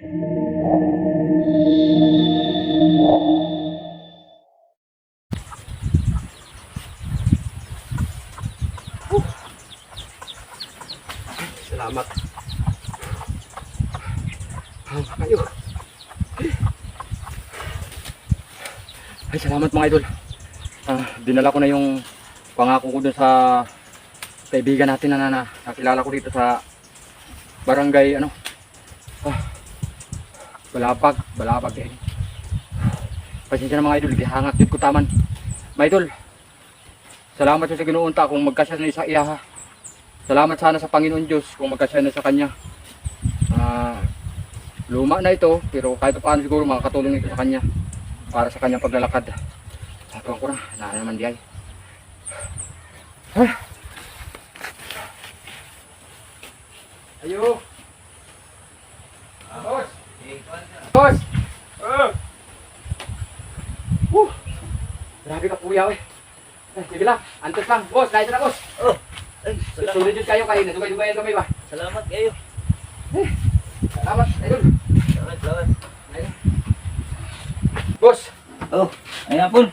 Salamat. Ah, kayo. Ay, salamat mga idol. Ah, dinala ko na yung pangako ko dun sa kaibigan natin na, na nakilala ko dito sa barangay ano. Ah, balapag, balapag eh. Pasensya na mga idol, gihangat yun ko taman. Mga idol, salamat sa ginuunta kung magkasya na sa iya ha. Salamat sana sa Panginoon Diyos kung magkasya na sa Kanya. Ah, luma na ito, pero kahit paano siguro makakatulong ito sa Kanya para sa kanyang paglalakad. Tapos ko na, nana naman di ay. Ah. Ayo! Boss! Boss! Ah! Woo! Grabe ka kuya eh. Eh, sige lang, antos lang. Boss, kahit na boss. Oh, ay, salamat. Sulit yun kayo kayo. Dugay-dugayan kami ba? Salamat kayo. Salamat. Ayun. Salamat, salamat. Ayun. Boss, Oh, ayan po.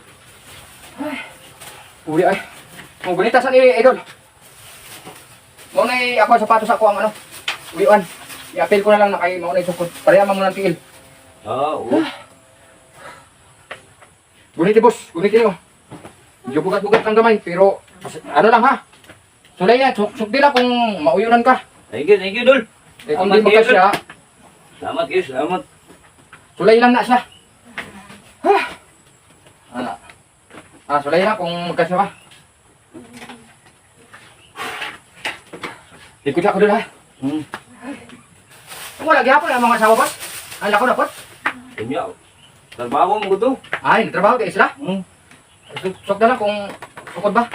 Uli ay. Kung bonita sa ni Idol. Mo na ako ang sapatos ako ang ano. Ulian. I-appeal ko na lang na kay mo na isukod. Pareha mo ng tiil. Ah, oo. Guniti boss, guniti niyo. Medyo bugat-bugat ng gamay, pero ano lang ha. Sulay yan, suk sukdi lang kung mauyunan ka. Thank you, thank you, Dol. Eh kung di kayo, magkasya, Salamat kayo, salamat. sulay lang na siya. Ah. Ah, ah sulay lang kung magkasya ka. Ikot ako doon ha. Hmm. Wala gyapon ang mga asawa boss. Ang lako na pot. Kanya, trabaho mo ko to. Ay, nagtrabaho kayo sila. Hmm. Sok na lang kung sukod ba.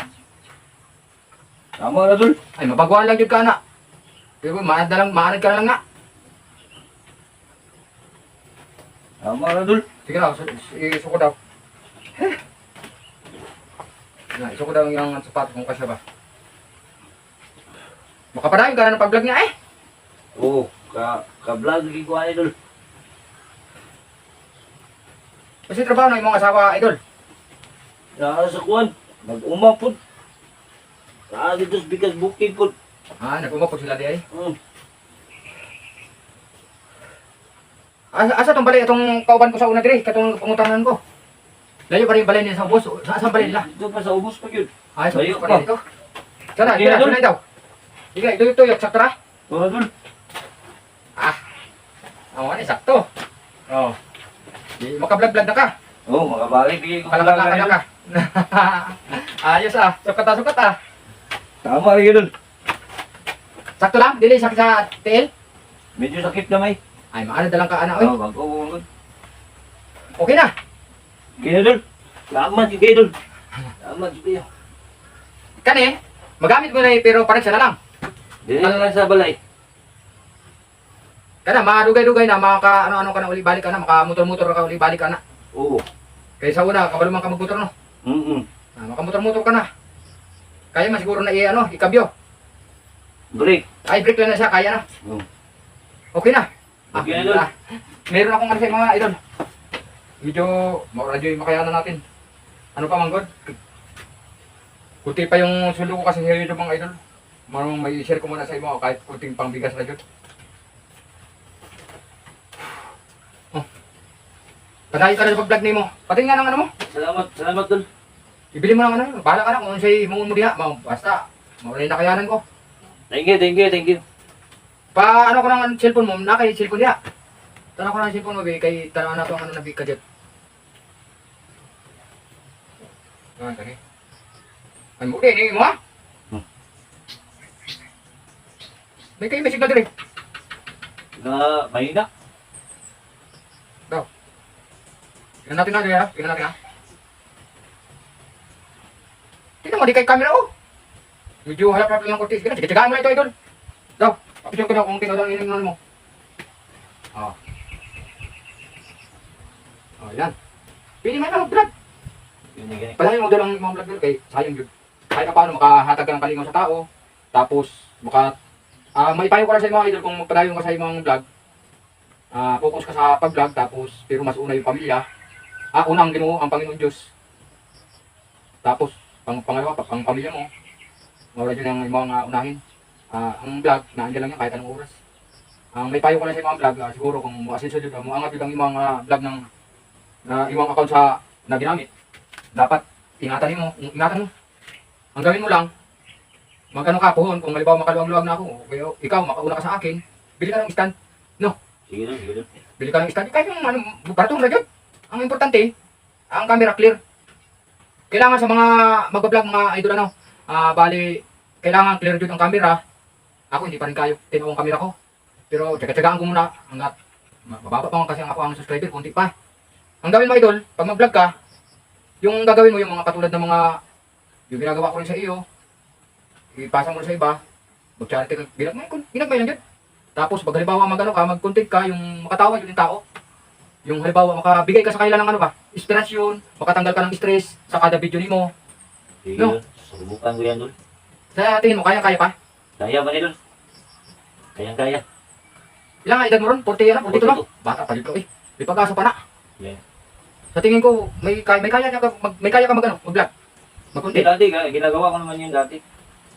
Tama na, Dol. Ay, mabaguhan lang yun ka na. Pero maanad na lang, maanad ka lang nga. Tama na, Dol. Sige na, su- su- isukod daw. Na, isukod daw yung sapatos kung kasya ba. Makapadayon ka na ng pag-vlog niya eh. Oo, ka, ka-vlog lagi ko ay, Dol. Kasi trabaho na yung mga asawa, idol. Naka sa kuwan, mag-uma po. Saan dito sa bigas bukid po. Ah, nagumapot sila di ay. Hmm. Asa, asa tong balay itong kauban ko sa una diri, katong pangutanan ko. Layo pa rin yung balay niya sa bus. Sa saan balay nila? Dito pa sa ubos pa yun. Ay, sa Layo bus pa rin ito. Sana, na, idol. sunay daw. Sige, ito yung tuyok, sakto ra. Oo, Dol. Oo, ano, sakto. Oo. Di makablog-vlog na ka. Oo, makabalik. Di ko Kalakad na ka. Ayos ah, sukat ah, sukat ah. Tama rin, Dol. Sakto lang, dili sakit sa tiil. Medyo sakit na may. Ay, maano dalang ka ana, oy. Oo, bago ko. Okay na. Dol. Salamat yung kayo, Dol. Salamat yung kayo. Kani, magamit mo na eh, pero parang siya na lang. Dili na lang sa balay. Kana, madugay-dugay na, maka ano-ano ka na uli balik ka na, maka motor-motor ka uli balik ka na. Oo. Kaya sa una, kabalo man ka magmotor no. Mm-mm. Ah, maka motor-motor ka na. Kaya man siguro na i ano, ikabyo. Break. Ay, break na siya, kaya na. Oo. Okay na. Okay na, Idol. ah, meron akong ano sa mga idol. Medyo, radyo yung makayanan natin. Ano pa manggod? Kunti pa yung sulo ko kasi hero mga idol. Marunong may share ko muna sa inyo kahit kunting pangbigas na yun. Patayin ka na sa pag-vlog ni mo. Patayin nga ng ano mo. Salamat, salamat, Dol. Ibili mo ng ano. Bahala ka na kung ano sa'yo mo mo diha. Mau- Basta, maulay na kayanan ko. Thank you, thank you, thank you. Pa ano ko ng cellphone mo, na kay cellphone niya. Tanong ko ng cellphone mo, be, kay tanong na to ang ano na ka dyan. Ah, tani. Ay mo, eh, mo ha? Hmm. May kayo may signal din eh. Na, mahina. Tingnan natin na, ha? Tingnan natin ha. Tingnan mo, di kay camera oh. Medyo halap-halap lang ng kurtis. Sige, tsagaan mo na ito, idol. Daw, papisyon ko na kung tingnan ang ining mo. Oh. Oh, yan. Pili mo na mag-vlog. Ganyan. Palahin mo doon ang mga vlog kay sayang yun. Kahit na paano makahatag ka ng kalingaw sa tao. Tapos, maka... Ah, may payo ko lang sa mga idol kung magpadayon ka sa mga vlog. ah, focus ka sa pag-vlog tapos pero mas una yung pamilya. Ah, una ang Ginoo, ang Panginoon Diyos. Tapos pang pangalawa pa pang pamilya mo. Mawala yun ang mga unahin. Ah, ang vlog, naandyan lang yan kahit anong oras. Ang may payo ko lang sa mga vlog, ah, siguro kung maasenso dito, muangat yun ang mga vlog ng na imong account sa na ginamit. Dapat ingatan mo, ingatan mo. Ang gawin mo lang, magkano ka pohon, kung halimbawa makaluwag-luwag na ako, o kaya ikaw makauna ka sa akin, bili ka ng stand, Sige doon, sige doon. bili ka ng stand, kahit yung ano, baratong na yun. Ang importante, ang camera clear. Kailangan sa mga magbablog, mga idol ano, ah bali, kailangan clear dito ang camera. Ako hindi pa rin kayo, tinawang camera ko. Pero tsaga-tsagaan ko muna hanggat mababa pa man kasi ang ako ang subscriber, kunti pa. Ang gawin mo idol, pag mag-vlog ka, yung gagawin mo yung mga katulad ng mga yung ginagawa ko rin sa iyo, ipasa mo rin sa iba, mag-charity ka, ginag ginagmay lang dyan. Tapos pag halimbawa mag-ano ka, mag-content ka, yung makatawa yun yung tao. Yung halimbawa makabigay ka sa kanila ng ano ba, inspirasyon, makatanggal ka ng stress sa kada video nimo. Sige No. Subukan ko yan doon. Sa tingin mo, kaya-kaya pa? Kaya ba ni doon? Kayang kaya. Ilang nga edad mo ron? 40 yan, 42 lang. 42. Bata pa dito eh. May pag-asa pa na. Yeah. Sa tingin ko, may kaya, may kaya ka, mag, may kaya ka mag ano, mag-vlog. Mag-content. dati, ga- ginagawa ko naman yun dati.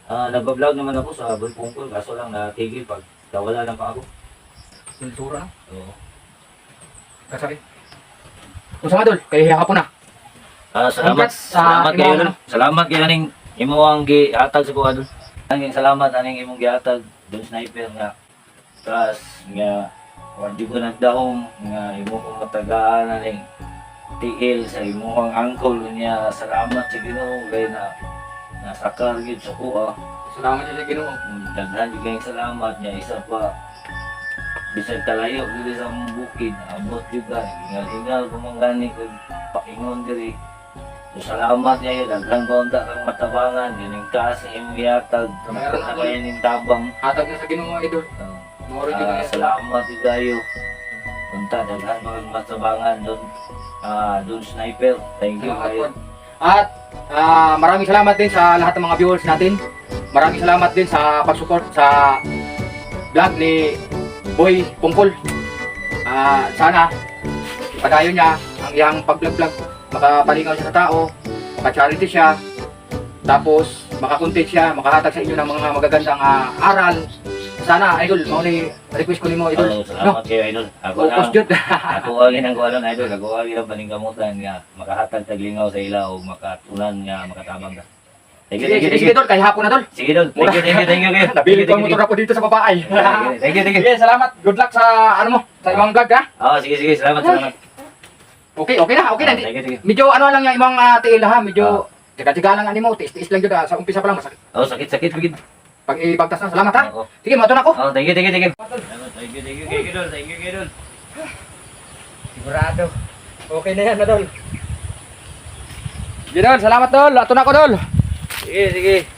Ah, nagbablog naman ako sa Bulpungkol, kaso lang natigil pag nawala lang pa ako. Kultura? Oo. Kasabi. Kung sa madol, kaya hiya ka po na. Ah, salamat. Congrats sa salamat imong kayo ano. doon. Salamat kayo aning imo ang gihatag sa kuha doon. Ang salamat aning imong gihatag doon sniper nga. Plus nga wala ko nagdahom nga imo kong matagaan aning tiil sa imong uncle niya. Salamat sa Ginoo kay na nasakal gid sa kuha. Salamat sa Ginoo. Daghan yung kayong salamat niya. Isa pa, bisag talayo, dili sa mong bukid, abot juga, hingal-hingal, gumangani ko, pakingon diri. Salamat niya yun, daghan ba unta kang matabangan, yun yung kasi yung yatag, Mayroon na kaya yung tabang. Hatag na sa Ginoo idol. Uh, Moro din ah, na salamat yung kayo. Unta, daghan ba kang matabangan doon. Ah, doon sniper. Thank you kayo. At ah, maraming salamat din sa lahat ng mga viewers natin. Maraming salamat din sa pag-support sa vlog ni Boy Pungkol. Ah, sana padayon niya ang iyang pag-vlog-vlog. Makapalingaw siya sa tao, maka-charity siya, tapos makakontent siya, makahatag sa inyo ng mga magagandang ah, aral. Sana, idol, mo ni request ko nimo idol. Oh, salamat kayo, idol. Ako na, Focus jud. Ako ang na idol, ako ang ginang paningkamutan nga makahatag taglingaw sa ilaw o makatunan nga makatabang ka. Thank you, Sige, thank you, thank you. dol, kay hapon na dol. Sige dol, thank you, thank you, thank you. thank you. Nabili ko ang Thank you, motor ako dito sa babae. Thank you, thank you. Sige, salamat. Good luck sa ano mo, sa ibang vlog ha. Oh, sige, sige, salamat, salamat. Okay, okay na, okay na. Oh, Thank you, thank you. Medyo ano lang yung ibang uh, tiil ha, medyo tiga-tiga lang ano mo, tiis-tiis lang yun ah. Sa umpisa pa lang masakit. Oh, sakit, sakit, sakit. Pag ibagtas na, salamat ha. Oh, Sige, mato na ako. oh, thank you, thank you, thank you. Thank you, thank you, thank you, dol, thank you, dol. Sigurado. Okay na yan, Dol. Sige, Dol. Salamat, Dol. Ato na ako, Dol. Sige, sige.